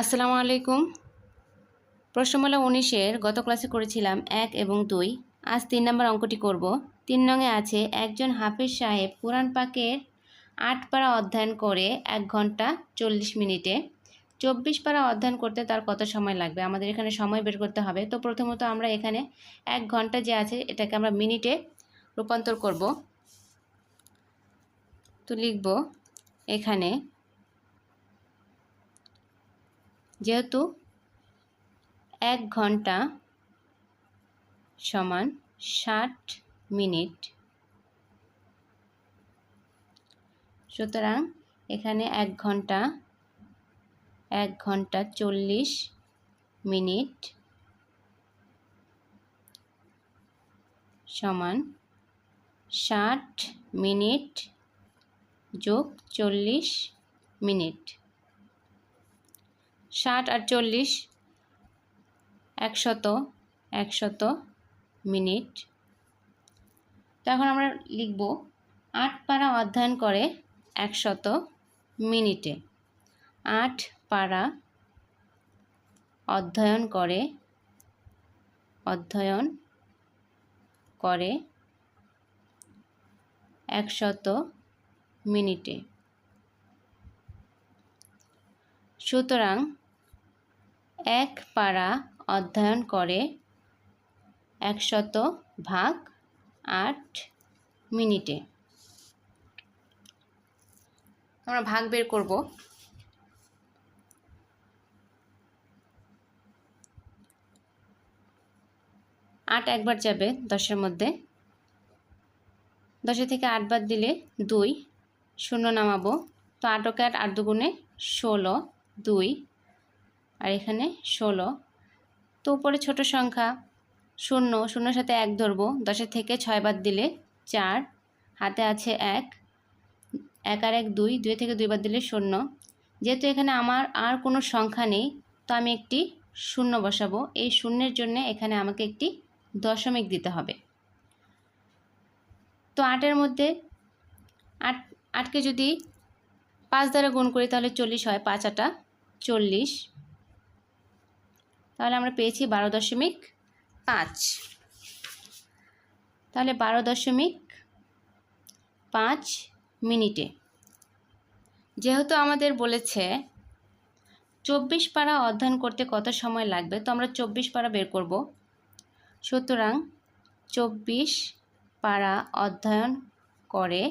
আসসালামু আলাইকুম। প্রশ্নমালা উনিশের গত ক্লাসে করেছিলাম এক এবং দুই। আজ তিন নম্বর অঙ্কটি করব। তিন নঙে আছে একজন হাফিজ সাহেব কোরআন পাকের আট পারা অধ্যয়ন করে এক ঘণ্টা চল্লিশ মিনিটে। চব্বিশ পারা অধ্যয়ন করতে তার কত সময় লাগবে? আমাদের এখানে সময় বের করতে হবে। তো প্রথমত আমরা এখানে এক ঘণ্টা যে আছে এটাকে আমরা মিনিটে রূপান্তর করব। তো লিখব এখানে যেহেতু এক ঘণ্টা সমান ষাট মিনিট। সুতরাং এখানে এক ঘণ্টা এক ঘণ্টা চল্লিশ মিনিট সমান ষাট মিনিট যোগ চল্লিশ মিনিট। ষাট আর চল্লিশ, একশত একশত মিনিট। তো এখন আমরা লিখব, আট পারা অধ্যয়ন করে একশত মিনিটে। আট পারা অধ্যয়ন করে অধ্যয়ন করে একশত মিনিটে। সুতরাং এক পারা অধ্যয়ন করে একশত ভাগ আট মিনিটে। আমরা ভাগ বের করব। আট একবার যাবে দশের মধ্যে। দশের থেকে আট বাদ দিলে দুই, শূন্য নামাবো। তো আটকে আট আট দুগুণে ষোলো, দুই আর এখানে ষোলো। তো উপরে ছোট সংখ্যা। শূন্য, শূন্যর সাথে এক ধরবো। দশের থেকে ছয় বাদ দিলে চার। হাতে আছে এক। এক আর এক দুই। দুই থেকে দুই বাদ দিলে শূন্য। যেহেতু এখানে আমার আর কোনো সংখ্যা নেই, তো আমি একটি শূন্য বসাবো। এই শূন্যের জন্য এখানে আমাকে একটি দশমিক দিতে হবে। তো আটের মধ্যে আট, আটকে যদি পাঁচ দ্বারা গুণ করি তাহলে চল্লিশ হয়। পাঁচ আটা চল্লিশ। তাহলে আমরা পেয়েছি বারো দশমিক পাঁচ। তাহলে বারো দশমিক পাঁচ মিনিটে। যেহেতু আমাদের বলেছে চব্বিশ পারা অধ্যয়ন করতে কত সময় লাগবে, তো আমরা চব্বিশ পারা বের করব। সুতরাং চব্বিশ পারা অধ্যয়ন করে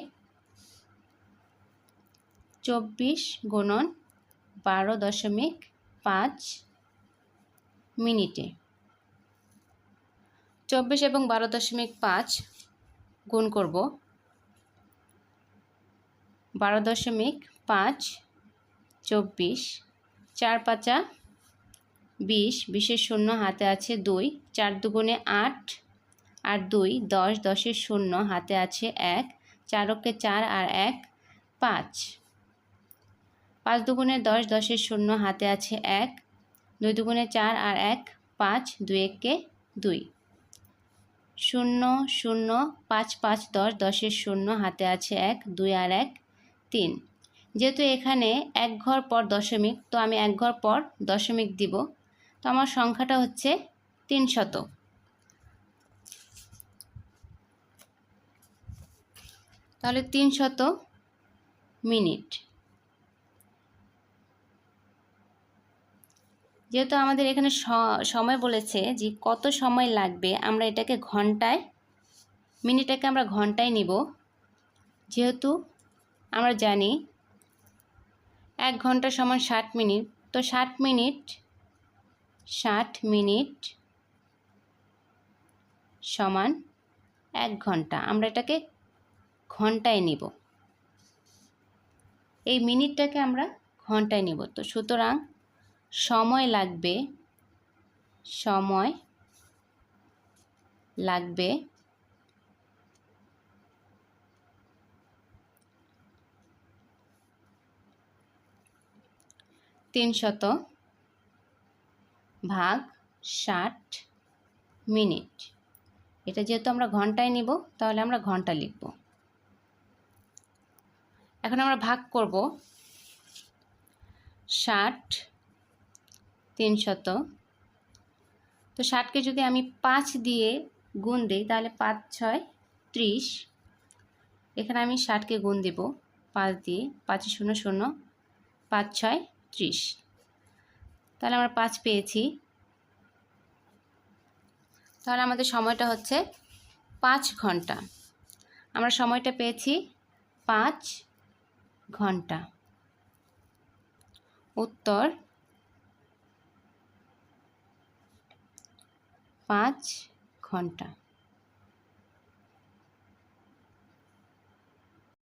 চব্বিশ গুণন বারো দশমিক পাঁচ মিনিটে। চব্বিশ এবং বারো দশমিক পাঁচ গুণ করব। বারো দশমিক পাঁচ চব্বিশ, চার পাঁচা বিশ, বিশের শূন্য হাতে আছে দুই, চার দুগুণে আট, আর দুই, দশ, দশের শূন্য হাতে আছে এক চারকে চার আর এক, পাঁচ। পাঁচ দুগুণে দশ, দশের শূন্য হাতে আছে এক দুই দুগুণে চার আর এক, পাঁচ, দুই এককে দুই। শূন্য শূন্য, পাঁচ পাঁচ, দশ, দশের শূন্য, হাতে আছে এক, দুই আর এক, তিন। যেহেতু এখানে এক ঘর পর দশমিক, তো আমি এক ঘর পর দশমিক দিব। তো আমার সংখ্যাটা হচ্ছে তিন শত তাহলে তিন শত মিনিট। যেহেতু আমাদের এখানে সময় বলেছে যে কত সময় লাগবে, আমরা এটাকে ঘন্টায়, মিনিটটাকে আমরা ঘন্টায় নিব। যেহেতু আমরা জানি এক ঘণ্টা সমান ষাট মিনিট, তো ষাট মিনিট ষাট মিনিট সমান এক ঘণ্টা, আমরা এটাকে ঘন্টায় নিব। এই মিনিটটাকে আমরা ঘন্টায় নিব। তো সুতরাং সময় লাগবে সময় লাগবে, তিনশত ভাগ ষাট মিনিট। এটা যেহেতু আমরা ঘন্টায় নিব, তাহলে আমরা ঘণ্টা লিখব। এখন আমরা ভাগ করব ষাট তিনশত তো ষাটকে যদি আমি পাঁচ দিয়ে গুণ দিই, তাহলে পাঁচ ছয় ত্রিশ। এখানে আমি ষাটকে গুণ দেব পাঁচ দিয়ে, পাঁচে শূন্য শূন্য, পাঁচ ছয় ত্রিশ। তাহলে আমরা পাঁচ পেয়েছি। তাহলে আমাদের সময়টা হচ্ছে পাঁচ ঘণ্টা। আমরা সময়টা পেয়েছি পাঁচ ঘণ্টা। উত্তর পাঁচ ঘণ্টা।